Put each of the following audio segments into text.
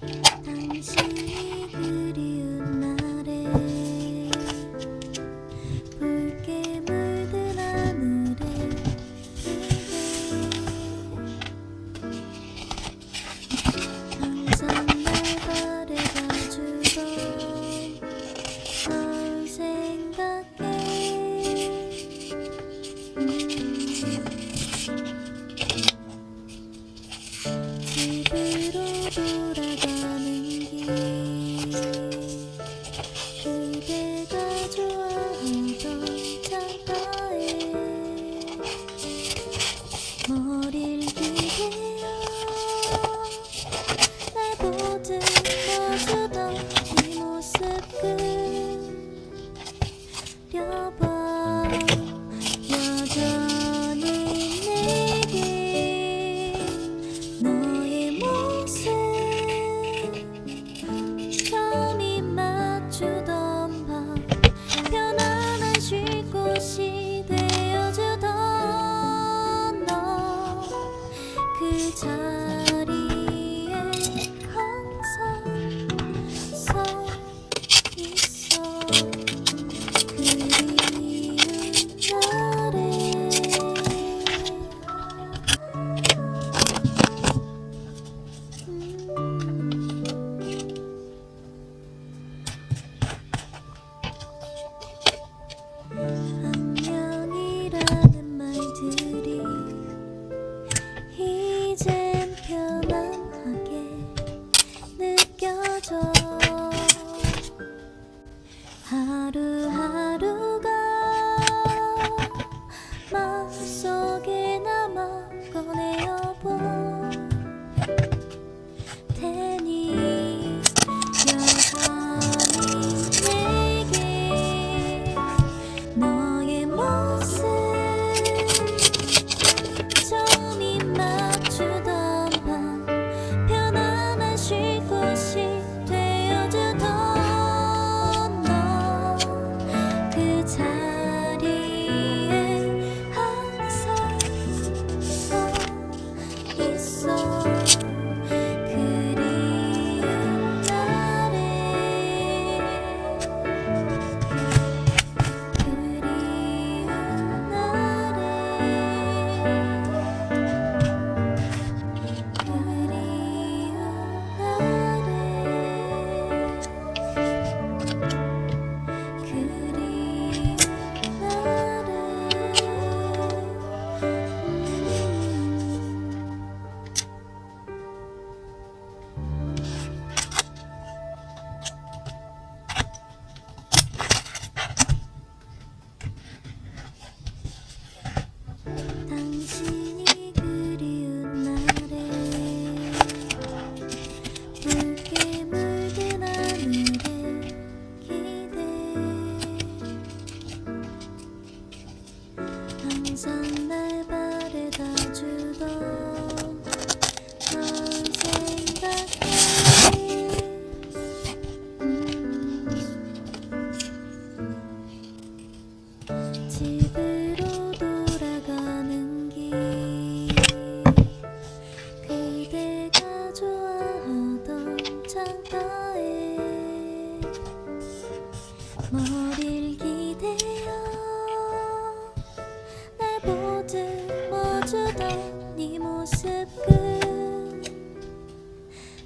当心 ชาดี 春 항상 날 바래다 주던 넌 생각해 음. 집으로 돌아가는 길 그대가 좋아하던 창가에 머리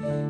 Bye.